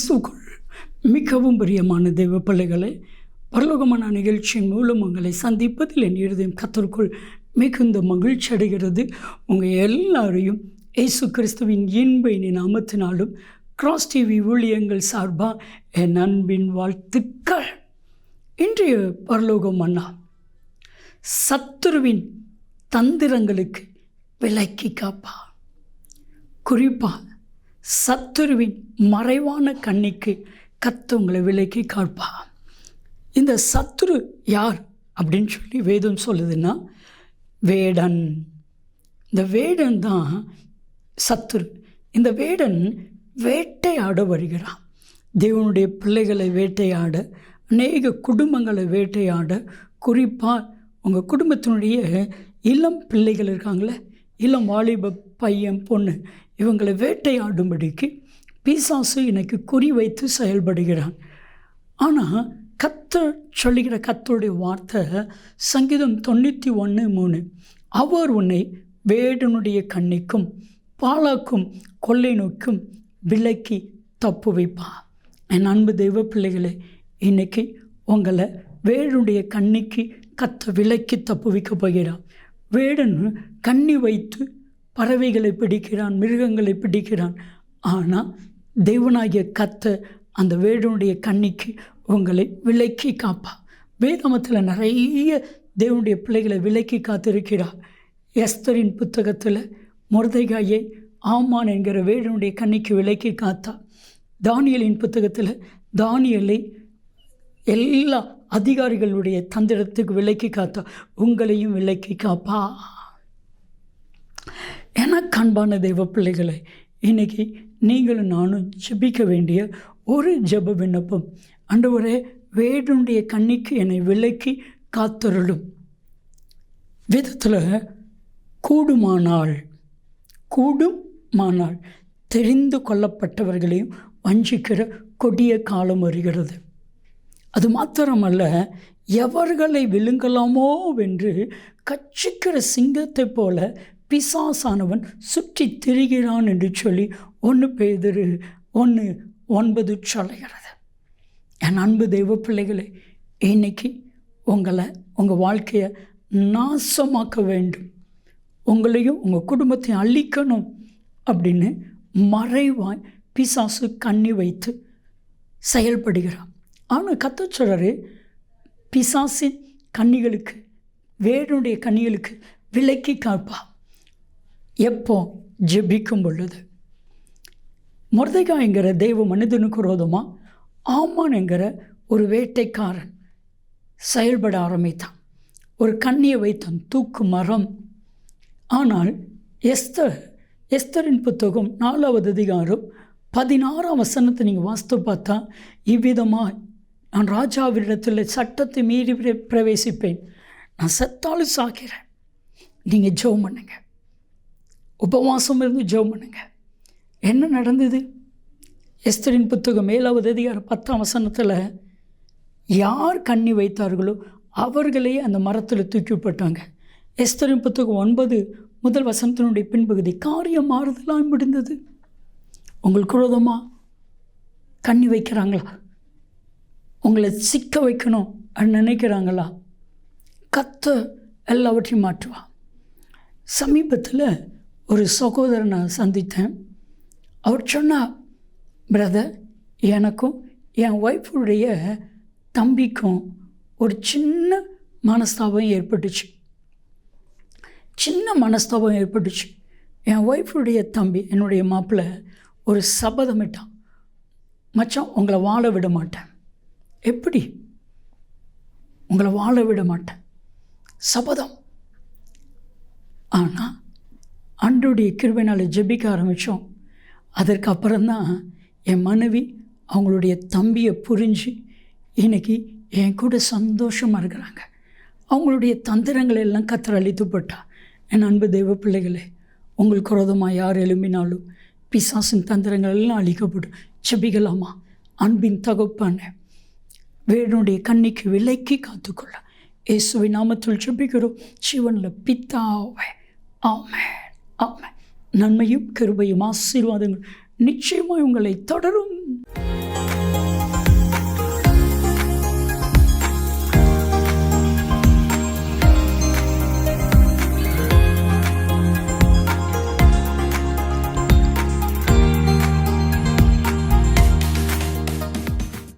கிறிஸ்துவுக்குள் மிகவும் பிரியமான தெய்வ பிள்ளைகளை பரலோகமான நிகழ்ச்சியின் மூலம் உங்களை சந்திப்பதில் என் இருதயம் கத்தருக்குள் மிகுந்த மகிழ்ச்சி அடைகிறது. உங்கள் எல்லாரையும் இயேசு கிறிஸ்துவின் இன்பை இனி நாமத்தினாலும் கிராஸ் டிவி ஊழியங்கள் சார்பாக என் அன்பின் வாழ்த்துக்கள். இன்றைய பரலோகம் அண்ணா சத்துருவின் தந்திரங்களுக்கு விலக்கி காப்பா. குறிப்பாக சத்துருவின் மறைவான கண்ணிக்கு கத்தவங்களை விலக்கி காப்பா இந்த சத்துரு யார் அப்படின்னு சொல்லி வேதம் சொல்லுதுன்னா வேடன். இந்த வேடன் தான் சத்துரு. இந்த வேடன் வேட்டையாட வருகிறான். தேவனுடைய பிள்ளைகளை வேட்டையாட அநேக குடும்பங்களை வேட்டையாட குறிப்பாக உங்கள் குடும்பத்தினுடைய இளம் பிள்ளைகள் இருக்காங்களே இளம் வாலிப பையன் பொண்ணு இவங்களை வேட்டையாடும்படிக்கு பிசாசு எனக்கு குறி வைத்து செயல்படுகிறான். ஆனால் கத்த சொல்லுகிற கத்தருடைய வார்த்தை சங்கீதம் தொண்ணூற்றி ஒன்று மூணு அவர் உன்னை வேடனுடைய கண்ணிக்கும் பாலாக்கும் கொள்ளை நோக்கும் விலக்கி தப்பு வைப்பா. என் அன்பு தெய்வ பிள்ளைகளே இன்னைக்கு உங்களை வேடனுடைய கண்ணிக்கு கத்த விலக்கி தப்பு வைக்க போகிறான் வேடன் கண்ணி வைத்து பறவைகளை பிடிக்கிறான் மிருகங்களை பிடிக்கிறான். ஆனால் தேவனாகிய கத்த அந்த வேடனுடைய கண்ணிக்கு உங்களை விலக்கி காப்பா. வேதமத்தில் நிறைய தேவனுடைய பிள்ளைகளை விலக்கி காத்திருக்கிறார். எஸ்தரின் புத்தகத்தில் முருதைகாயை ஆமான் என்கிற வேடனுடைய கண்ணிக்கு விலக்கி காத்தா. தானியலின் புத்தகத்தில் தானியலை எல்லா அதிகாரிகளுடைய தந்திரத்துக்கு விலக்கி காத்தா. உங்களையும் விலக்கி காப்பா. எனக்கு அன்பான தெய்வ பிள்ளைகளை இன்றைக்கி நீங்களும் நானும் ஜெபிக்க வேண்டிய ஒரு ஜெப விண்ணப்பம். அண்டவரே வேடுடைய கண்ணிக்கு என்னை விலக்கி காத்தருளும். விதத்தில் கூடுமானால் கூடுமானால் தெரிந்து கொள்ளப்பட்டவர்களையும் வஞ்சிக்கிற கொடிய காலம் வருகிறது. அது மாத்திரமல்ல எவர்களை விழுங்கலாமோ வென்று கச்சிக்கிற சிங்கத்தைப் போல பிசாசானவன் சுற்றி திரிகிறான் என்று சொல்லி ஒன்று பேதிரு ஒன்று ஒன்பது சொல்லுகிறது. என் அன்பு தெய்வ பிள்ளைகளே இன்னைக்கு உங்களை உங்கள் வாழ்க்கையை நாசமாக்க வேண்டும். உங்களையும் உங்கள் குடும்பத்தையும் அழிக்கணும் அப்படின்னு மறைவாய் பிசாசு கண்ணி வைத்து செயல்படுகிறான் ஆனால் கத்த சொல்கிறாரு பிசாசின் கன்னிகளுக்கு வேடனுடைய கன்னிகளுக்கு விலக்கி காப்பா. எப்போ ஜெபிக்கும் பொழுது? முருதைகாய்ங்கிற தெய்வ மனிதனுக்கு ரோதமாக ஆமான் என்கிற ஒரு வேட்டைக்காரன் செயல்பட ஆரம்பித்தான். ஒரு கண்ணியை வைத்தான் தூக்கு மரம். ஆனால் எஸ்தர் எஸ்தரின் புத்தகம் நாலாவது அதிகாரம் பதினாறாம் வசனத்தை நீங்கள் வாஸ்து பார்த்தா இவ்விதமாக நான் ராஜாவிடத்தில் சட்டத்தை மீறி பிரவேசிப்பேன். நான் செத்தாலும் சாகிறேன். நீங்கள் ஜெபம் பண்ணுங்கள் உபவாசம் இருந்து ஜெபம் பண்ணுங்க. என்ன நடந்தது? எஸ்தரின் புத்தகம் ஏழாவது அதிகாரம் பத்தாம் வசனத்தில் யார் கண்ணி வைத்தார்களோ அவர்களே அந்த மரத்தில் தூக்கி போட்டாங்க. எஸ்தரின் புத்தகம் ஒன்பது முதல் வசனத்தினுடைய பின்பகுதி காரியம் மாறுதலாக முடிந்தது. உங்களுக்கு விரோதமாக கண்ணி வைக்கிறாங்களா? உங்களை சிக்க வைக்கணும் அப்படின்னு நினைக்கிறாங்களா? கத்த எல்லாவற்றையும் மாற்றுவா சமீபத்தில் ஒரு சகோதரனை சந்தித்தேன். அவர் சொன்னார் பிரதர் எனக்கும் என் ஒய்ஃபுடைய தம்பிக்கும் ஒரு சின்ன மனஸ்தாபம் ஏற்பட்டுச்சு. சின்ன மனஸ்தாபம் ஏற்பட்டுச்சு. என் ஒய்ஃபுடைய தம்பி என்னுடைய மாப்பிள்ளை ஒரு சபதமிட்டான். மச்சான் உங்களை வாழ விட மாட்டேன். எப்படி? உங்களை வாழ விட மாட்டேன். சபதம். ஆனால் ஆண்டோடைய கிருபைனால ஜெபிக்க ஆரம்பித்தோம் அதற்கப்புறம்தான் என் மனைவி அவங்களுடைய தம்பியை புரிஞ்சு இன்றைக்கி என் கூட சந்தோஷமாக இருக்கிறாங்க. அவங்களுடைய தந்திரங்களை எல்லாம் கத்தர் அழித்து போட்டா. என் அன்பு தெய்வ பிள்ளைகளே உங்களுக்கு விரோதமாக யார் எழும்பினாலும் பிசாசின் தந்திரங்கள் எல்லாம் அழிக்கப்படும். ஜெபிக்கலாமா? அன்பின் தகப்பான வேடனுடைய கண்ணிக்கு விலைக்கு காத்துக்கொள்ள. இயேசுவின் நாமத்தில் செபிக்கிறோம் சிவனில் பித்தாவே ஆமே ஆமாம் நன்மையும் கிருபையும் ஆசீர்வாதங்கள் நிச்சயமாய் உங்களை தொடரும்.